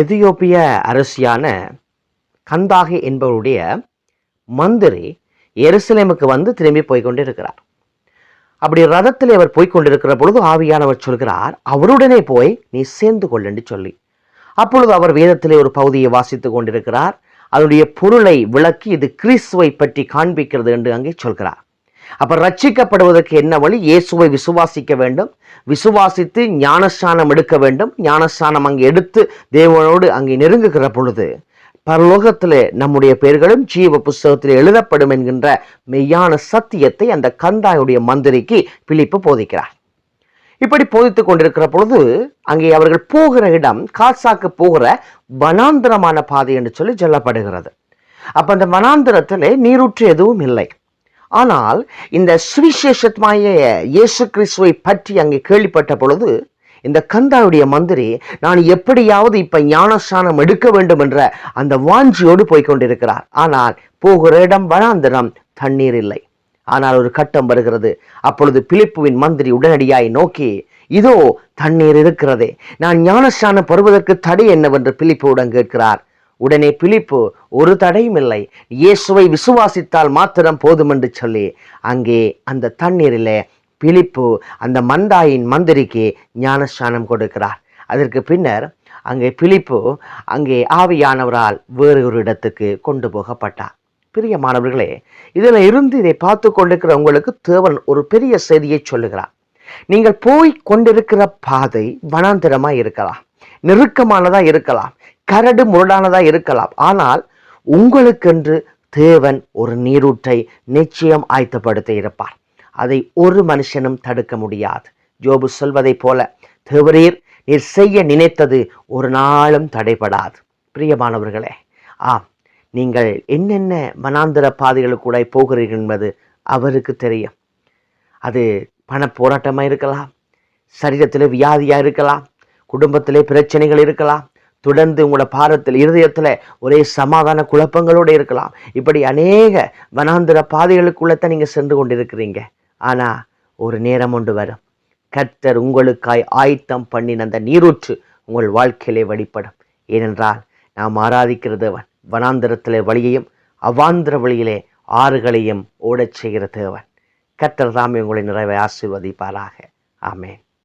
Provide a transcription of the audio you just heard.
எதியோப்பிய அரசியான கந்தாகி என்பவருடைய மந்திரி எருசலேமுக்கு வந்து திரும்பி போய் கொண்டிருக்கிறார். அப்படி ரதத்தில் அவர் போய்கொண்டிருக்கிற பொழுது ஆவியானவர் சொல்கிறார் அவருடனே போய் நீ சேர்ந்து கொள்ளென்று சொல்லி. அப்பொழுது அவர் வேதத்திலே ஒரு பகுதியை வாசித்துக் கொண்டிருக்கிறார். அதனுடைய பொருளை விளக்கி இது கிறிஸ்துவை பற்றி காண்பிக்கிறது என்று அங்கே சொல்கிறார். அப்ப ரட்சிக்கப்படுவதற்கு என்ன வழி? இயேசுவை விசுவாசிக்க வேண்டும். விசுவாசித்து ஞானஸ்தானம் எடுக்க வேண்டும். ஞானஸ்தானம் அங்கே எடுத்து தேவனோடு அங்கே நெருங்குகிற பொழுது பரலோகத்தில் நம்முடைய பெயர்களும் ஜீவ புஸ்தகத்தில் எழுதப்படும் என்கின்ற மெய்யான சத்தியத்தை அந்த கந்தாயுடைய மந்திரிக்கு பிழிப்பு போதிக்கிறார். இப்படி போதித்துக் கொண்டிருக்கிற பொழுது அங்கே அவர்கள் போகிற இடம் காசாக்கு போகிற வனாந்திரமான பாதை என்று சொல்லி சொல்லப்படுகிறது. அப்ப அந்த வனாந்திரத்தில் நீரூற்று எதுவும் இல்லை. ஆனால் இந்த சுவிசேஷமாய இயேசு கிறிஸ்துவை பற்றி அங்கே கேள்விப்பட்ட பொழுது இந்த கந்தாவுடைய மந்திரி நான் எப்படியாவது இப்ப ஞானஸ்தானம் எடுக்க வேண்டும் என்ற அந்த வாஞ்சியோடு போய் கொண்டிருக்கிறார். ஆனால் போகிற இடம் வனாந்திரம் தண்ணீர் இல்லை. ஆனால் ஒரு கட்டம் வருகிறது. அப்பொழுது பிலிப்புவின் மந்திரி உடனடியாய் நோக்கி இதோ தண்ணீர் இருக்கிறதே. நான் ஞானஸ்தானம் பெறுவதற்கு தடை என்னவென்று பிலிப்புடன் கேட்கிறார். உடனே பிலிப்பு ஒரு தடையும் இல்லை. இயேசுவை விசுவாசித்தால் மாத்திரம் போதும் என்று சொல்லி. அங்கே அந்த தண்ணீரில் பிலிப்பு அந்த மந்தாயின் மந்திரிக்கு ஞானஸ்தானம் கொடுக்கிறார். அதற்கு பின்னர் அங்கே பிலிப்பு அங்கே ஆவியானவரால் வேறு ஒரு இடத்துக்கு கொண்டு போகப்பட்டார். பிரியமானவர்களே இதில் இருந்து இதை பார்த்து கொண்டிருக்கிற உங்களுக்கு தேவன் ஒரு பெரிய செய்தியை சொல்லுகிறார். நீங்கள் போய் கொண்டிருக்கிற பாதை வனாந்திரமாக இருக்கலாம். நெருக்கமானதாக இருக்கலாம் கரடு முரடானதாக இருக்கலாம். ஆனால் உங்களுக்கென்று தேவன் ஒரு நீரூற்றை நிச்சயம் ஆயத்தப்படுத்தி இருப்பார். அதை ஒரு மனுஷனும் தடுக்க முடியாது. ஜோபு சொல்வதைப் போல தேவரீர் நீர் செய்ய நினைத்தது ஒரு நாளும் தடைபடாது. பிரியமானவர்களே ஆம் நீங்கள் என்னென்ன மனாந்திர பாதைகளுக்கூட போகிறீர்கள் என்பது அவருக்கு தெரியும். அது பண போராட்டமாக இருக்கலாம் சரீரத்தில் வியாதியாக இருக்கலாம் குடும்பத்திலே பிரச்சனைகள் இருக்கலாம். தொடர்ந்து உங்களோட பாரத்தில் இருதயத்தில் ஒரே சமாதான குழப்பங்களோடு இருக்கலாம். இப்படி அநேக வனாந்திர பாதைகளுக்குள்ளத்தான் நீங்கள் சென்று கொண்டிருக்கிறீங்க. ஆனால் ஒரு நேரம் ஒன்று வரும். கர்த்தர் உங்களுக்காய் ஆயத்தம் பண்ணின அந்த நீரூற்று உங்கள் வாழ்க்கையிலே வழிபடும். ஏனென்றால் நாம் ஆராதிக்கிற தேவன் வனாந்திரத்திலே வழியையும் அவாந்திர வழியிலே ஆறுகளையும் ஓடச் செய்கிற தேவன். கர்த்தர் தாமே உங்களை நிறைவை ஆசீர்வதிப்பாராக. ஆமேன்.